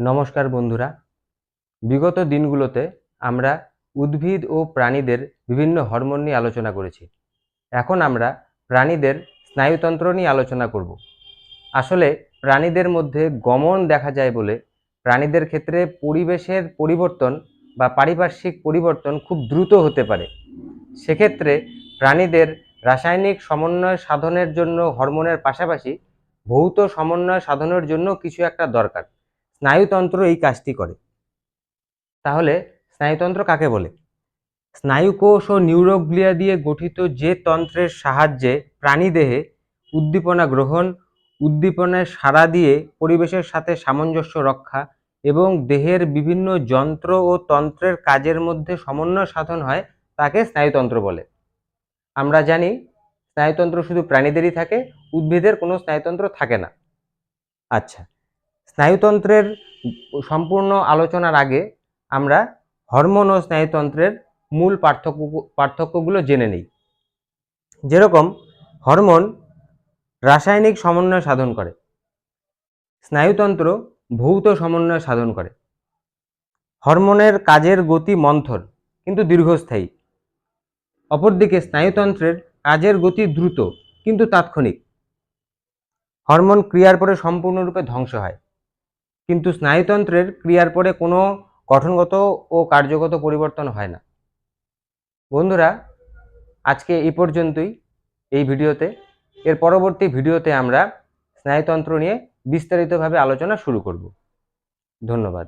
নমস্কার বন্ধুরা। বিগত দিনগুলোতে আমরা উদ্ভিদ ও প্রাণীদের বিভিন্ন হরমোন নিয়ে আলোচনা করেছি। এখন আমরা প্রাণীদের স্নায়ুতন্ত্র নিয়ে আলোচনা করব। আসলে প্রাণীদের মধ্যে গমন দেখা যায় বলে প্রাণীদের ক্ষেত্রে পরিবেশের পরিবর্তন বা পারিপার্শ্বিক পরিবর্তন খুব দ্রুত হতে পারে। সেক্ষেত্রে প্রাণীদের রাসায়নিক সমন্বয় সাধনের জন্য হরমোনের পাশাপাশি ভৌত সমন্বয় সাধনের জন্য কিছু একটা দরকার। স্নায়ুতন্ত্র এই কাজটি করে। তাহলে স্নায়ুতন্ত্র কাকে বলে? স্নায়ুকোষ ও নিউরোগ্লিয়া দিয়ে গঠিত যে তন্ত্রের সাহায্যে প্রাণীদেহে উদ্দীপনা গ্রহণ, উদ্দীপনায় সাড়া দিয়ে পরিবেশের সাথে সামঞ্জস্য রক্ষা এবং দেহের বিভিন্ন যন্ত্র ও তন্ত্রের কাজের মধ্যে সমন্বয় সাধন হয়, তাকে স্নায়ুতন্ত্র বলে। আমরা জানি স্নায়ুতন্ত্র শুধু প্রাণীদেরই থাকে, উদ্ভিদের কোনো স্নায়ুতন্ত্র থাকে না। আচ্ছা স্নায়ুতন্ত্রের সম্পূর্ণ আলোচনার আগে আমরা হরমোন ও স্নায়ুতন্ত্রের মূল পার্থক্য, পার্থক্যগুলো জেনে নিই। যেরকম হরমোন রাসায়নিক সমন্বয় সাধন করে, স্নায়ুতন্ত্র ভৌত সমন্বয় সাধন করে। হরমোনের কাজের গতি মন্থর, কিন্তু দীর্ঘস্থায়ী। অপরদিকে স্নায়ুতন্ত্রের কাজের গতি দ্রুত, কিন্তু তাৎক্ষণিক। হরমোন ক্রিয়ার পরে সম্পূর্ণরূপে ধ্বংস হয়। কিন্তু স্নায়ুতন্ত্রের ক্রিয়ার পরে কোনো গঠনগত ও কার্যগত পরিবর্তন হয় না। বন্ধুরা, আজকে এই পর্যন্তই এই ভিডিওতে। এর পরবর্তী ভিডিওতে আমরা স্নায়ুতন্ত্র নিয়ে বিস্তারিতভাবে আলোচনা শুরু করব। ধন্যবাদ।